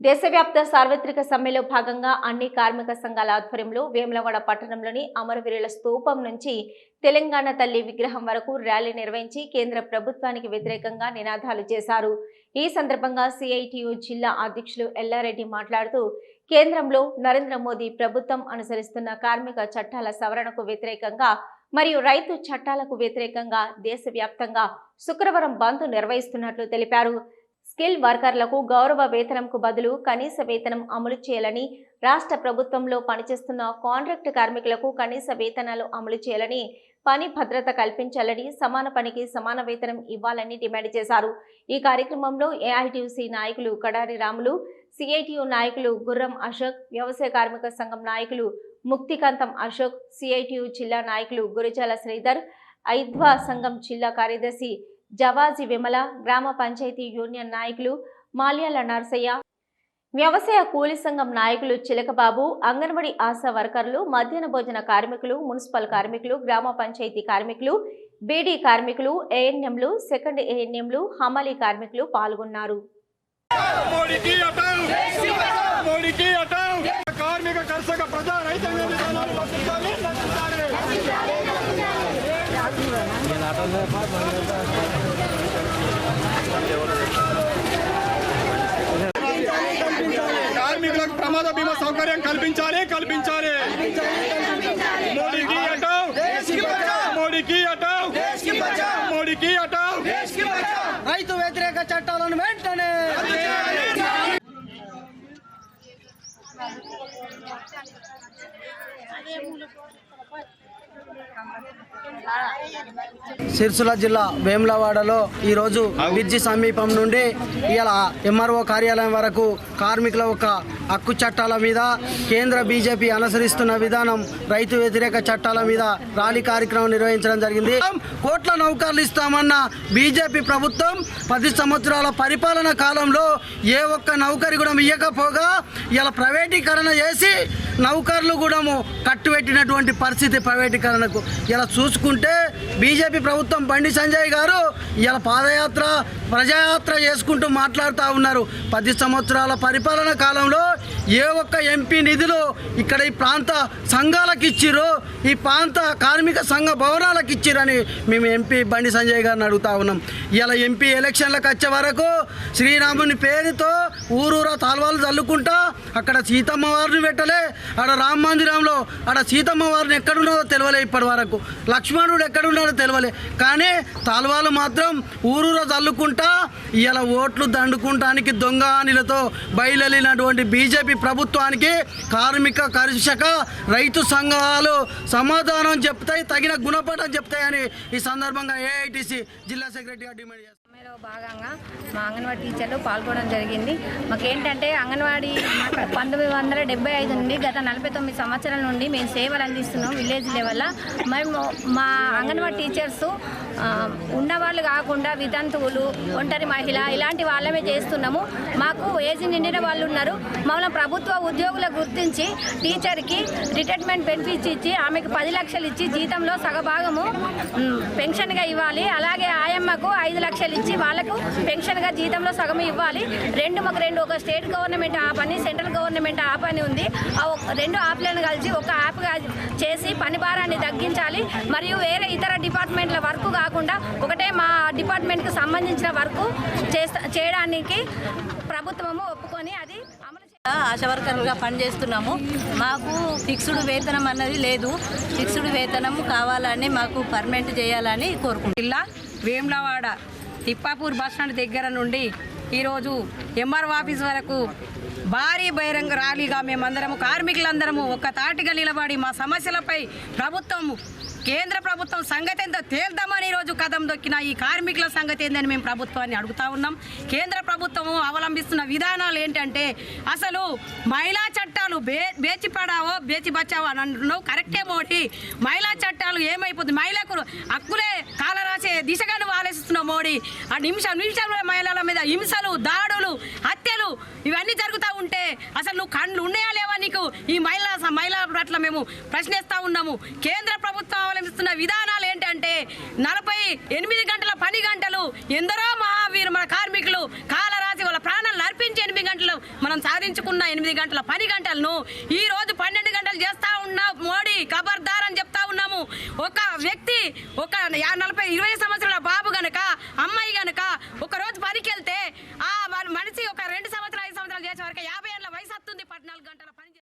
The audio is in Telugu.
దేశవ్యాప్త సార్వత్రిక సమ్మెలో భాగంగా అన్ని కార్మిక సంఘాల ఆధ్వర్యంలో వేములవాడ పట్టణంలోని అమరవీరుల స్తూపం నుంచి తెలంగాణ తల్లి విగ్రహం వరకు ర్యాలీ నిర్వహించి కేంద్ర ప్రభుత్వానికి వ్యతిరేకంగా నినాదాలు చేశారు. ఈ సందర్భంగా సిఐటియు జిల్లా అధ్యక్షులు ఎల్లారెడ్డి మాట్లాడుతూ కేంద్రంలో నరేంద్ర మోదీ ప్రభుత్వం అనుసరిస్తున్న కార్మిక చట్టాల సవరణకు వ్యతిరేకంగా మరియు రైతు చట్టాలకు వ్యతిరేకంగా దేశవ్యాప్తంగా శుక్రవారం బంద్ నిర్వహిస్తున్నట్లు తెలిపారు. స్కిల్ వర్కర్లకు గౌరవ వేతనంకు బదులు కనీస వేతనం అమలు చేయాలని రాష్ట్ర ప్రభుత్వంలో పనిచేస్తున్న కాంట్రాక్ట్ కార్మికులకు కనీస వేతనాలు అమలు చేయాలని పని భద్రత కల్పించాలని సమాన పనికి సమాన వేతనం ఇవ్వాలని డిమాండ్ చేశారు. ఈ కార్యక్రమంలో ఏఐటియుసి నాయకులు కడారి రాములు సిఐటియు నాయకులు గుర్రం అశోక్ వ్యవసాయ కార్మిక సంఘం నాయకులు ముక్తికాంతం అశోక్ సిఐటియు జిల్లా నాయకులు గురిజాల శ్రీధర్ ఐద్వా సంఘం జిల్లా కార్యదర్శి జవాజీ విమల గ్రామ పంచాయతీ యూనియన్ నాయకులు మాల్యాల నర్సయ్య వ్యవసాయ కూలి సంఘం నాయకులు చిలకబాబు అంగన్వాడీ ఆశా వర్కర్లు మధ్యాహ్న భోజన కార్మికులు మున్సిపల్ కార్మికులు గ్రామ పంచాయతీ కార్మికులు బీడీ కార్మికులు ఏఎన్ఎంలు సెకండ్ ఏఎన్ఎంలు హమాలీ కార్మికులు పాల్గొన్నారు. కార్మిక కర్షక ప్రజా రైతాంగ ప్రమాద బీమా సౌకర్యం కల్పించాలి కల్పించాలి మోడీకి అటావ్ మోడీకి అటావ్ మోడీకి అటావ్ రైతు వ్యతిరేక చట్టాలను వెంటనే సిరిసిల్ల జిల్లా వేములవాడలో ఈరోజు బ్రిడ్జి సమీపం నుండి ఇలా ఎంఆర్ఓ కార్యాలయం వరకు కార్మికుల యొక్క హక్కు చట్టాల మీద కేంద్ర బీజేపీ అనుసరిస్తున్న విధానం రైతు వ్యతిరేక చట్టాల మీద ర్యాలీ కార్యక్రమం నిర్వహించడం జరిగింది. కోట్ల నౌకర్లు ఇస్తామన్న బీజేపీ ప్రభుత్వం పది సంవత్సరాల పరిపాలన కాలంలో ఏ ఒక్క నౌకరి కూడా ఇయ్యకపోగా ఇలా ప్రైవేటీకరణ చేసి నౌకర్లు కూడా కట్టుబెట్టినటువంటి పరిస్థితి ప్రైవేటీకరణకు ఇలా చూసుకుంటే బీజేపీ ప్రభుత్వం బండి సంజయ్ గారు ఇలా పాదయాత్ర ప్రజాయాత్ర చేసుకుంటూ మాట్లాడుతూ ఉన్నారు. పది సంవత్సరాల పరిపాలన కాలంలో ఏ ఒక్క ఎంపీ నిధులు ఇక్కడ ఈ ప్రాంత సంఘాలకు ఇచ్చిర్రు ఈ ప్రాంత కార్మిక సంఘ భవనాలకు ఇచ్చిరని మేము ఎంపీ బండి సంజయ్ గారిని అడుగుతా ఉన్నాం. ఇలా ఎంపీ ఎలక్షన్లకు వచ్చే వరకు శ్రీరాముని పేరుతో ఊరూరా తాల్వాలు చల్లుకుంటా అక్కడ సీతమ్మ వారిని పెట్టలే ఆడ రామ మందిరంలో ఆడ సీతమ్మ వారిని ఎక్కడున్నారో తెలియలే ఇప్పటి వరకు. లక్ష్మణుడు ఎక్కడున్నాడో తెలియలే కానీ తాల్వాలు మాత్రం ఊరూరా చల్లుకుంటా ఇలా ఓట్లు దండుకుంటానికి దొంగ అనిలతో బయలుదేరినటువంటి బీజేపీ ప్రభుత్వానికి కార్మిక కర్షక రైతు సంఘాలు సమాధానం చెప్తాయి తగిన గుణపాఠం చెప్తాయని ఈ సందర్భంగా ఏఐటీసీ జిల్లా సెక్రటరీగా డిమాండ్ చేస్తారు. సమ్మెలో భాగంగా మా అంగన్వాడీ టీచర్లు పాల్గొనడం జరిగింది. మాకేంటంటే అంగన్వాడీ పంతొమ్మిది వందల డెబ్బై ఐదు నుండి గత నలభై తొమ్మిది సంవత్సరాల నుండి మేము సేవలు అందిస్తున్నాం విలేజ్ లెవెల్లో. మేము మా అంగన్వాడీ టీచర్స్ ఉన్నవాళ్ళు కాకుండా వితంతువులు ఒంటరి మహిళ ఇలాంటి వాళ్ళమే చేస్తున్నాము. మాకు ఏజ్ నిండిన వాళ్ళు ఉన్నారు. మమ్మల్ని ప్రభుత్వ ఉద్యోగుల గుర్తించి టీచర్కి రిటైర్మెంట్ బెనిఫిట్స్ ఇచ్చి ఆమెకు పది లక్షలు ఇచ్చి జీతంలో సగభాగము పెన్షన్గా ఇవ్వాలి. అలాగే ఆయమ్మకు ఐదు లక్షలు ఇచ్చి వాళ్ళకు పెన్షన్గా జీతంలో సగం ఇవ్వాలి. రెండు మాకు రెండు ఒక స్టేట్ గవర్నమెంట్ ఆ పని సెంట్రల్ గవర్నమెంట్ ఆ పని ఉంది రెండు ఆప్లను కలిసి ఒక యాప్ చేసి పని భారాన్ని తగ్గించాలి. మరియు వేరే ఇతర డిపార్ట్మెంట్ల వర్క్ కాకుండా ఒకటే మా డిపార్ట్మెంట్కి సంబంధించిన వర్క్ చేస్తా చేయడానికి ప్రభుత్వము ఒప్పుకొని అది ఆశా వర్కర్లుగా పనిచేస్తున్నాము. మాకు ఫిక్స్డ్ వేతనం అన్నది లేదు. ఫిక్స్డ్ వేతనం కావాలని మాకు పర్మనెంట్ చేయాలని కోరుకుంటున్నాం. జిల్లా వేములవాడ తిప్పాపూర్ బస్ స్టాండ్ దగ్గర నుండి ఈరోజు ఎంఆర్ఓ ఆఫీస్ వరకు భారీ బహిరంగ ర్యాలీగా మేమందరము కార్మికులందరము ఒక తాటిగా నిలబడి మా సమస్యలపై ప్రభుత్వం కేంద్ర ప్రభుత్వం సంగతి ఎంత తేల్దామని ఈరోజు కదం దొక్కిన ఈ కార్మికుల సంగతి ఏందని మేము ప్రభుత్వాన్ని అడుగుతా ఉన్నాం. కేంద్ర ప్రభుత్వం అవలంబిస్తున్న విధానాలు ఏంటంటే అసలు మహిళా చట్టాలు బే బేచి పడావో బేచి బచావో అని అంటున్నావు కరెక్టే మోడీ. మహిళా చట్టాలు ఏమైపోతుంది? మహిళకు హక్కులే కాలరాసే దిశగాను నువ్వు ఆలోచిస్తున్నావు మోడీ. ఆ నిమిషం నిమిషంలో మహిళల మీద హింసలు దాడులు కండ్లు కళ్ళు ఉన్నాయా లేవా నీకు? ఈ మహిళా మహిళల పట్ల మేము ప్రశ్నిస్తూ ఉన్నాము. కేంద్ర ప్రభుత్వం అవలంబిస్తున్న విధానాలు ఏంటంటే నలభై ఎనిమిది గంటల పని గంటలు ఎందరో మహావీరు మన కార్మికులు కాలరాసి వాళ్ళ ప్రాణాలను అర్పించి ఎనిమిది గంటలు మనం సాధించుకున్న ఎనిమిది గంటల పని గంటలను ఈ రోజు పన్నెండు గంటలు చేస్తూ ఉన్న మోడీ ఖబర్దార్ అని చెప్తా ఉన్నాము. ఒక వ్యక్తి ఒక యా- నలభై ఇరవై సంవత్సరాల